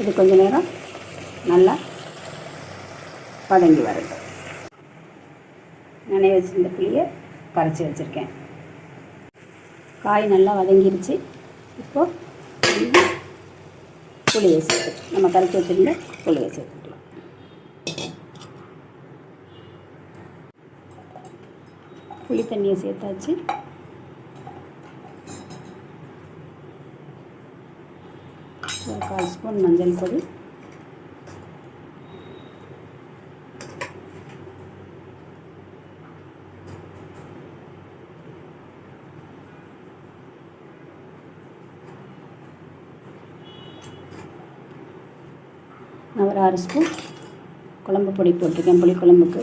இது கொஞ்ச நேரம் நல்லா வதங்கி வரட்டும். நினைவு வச்சிருந்த புளியை கரைச்சி வச்சுருக்கேன். காய் நல்லா வதங்கிருச்சு. இப்போது புளியை சேர்த்து நம்ம கரைச்சி வச்சுருந்த புளியை சேர்த்துக்கலாம். புளி தண்ணியை சேர்த்தாச்சு. ஒரு கால் ஸ்பூன் மஞ்சள் பொடி நான் ஒரு அரை ஸ்பூன் குழம்பு பொடி போட்டிருக்கேன் புளி குழம்புக்கு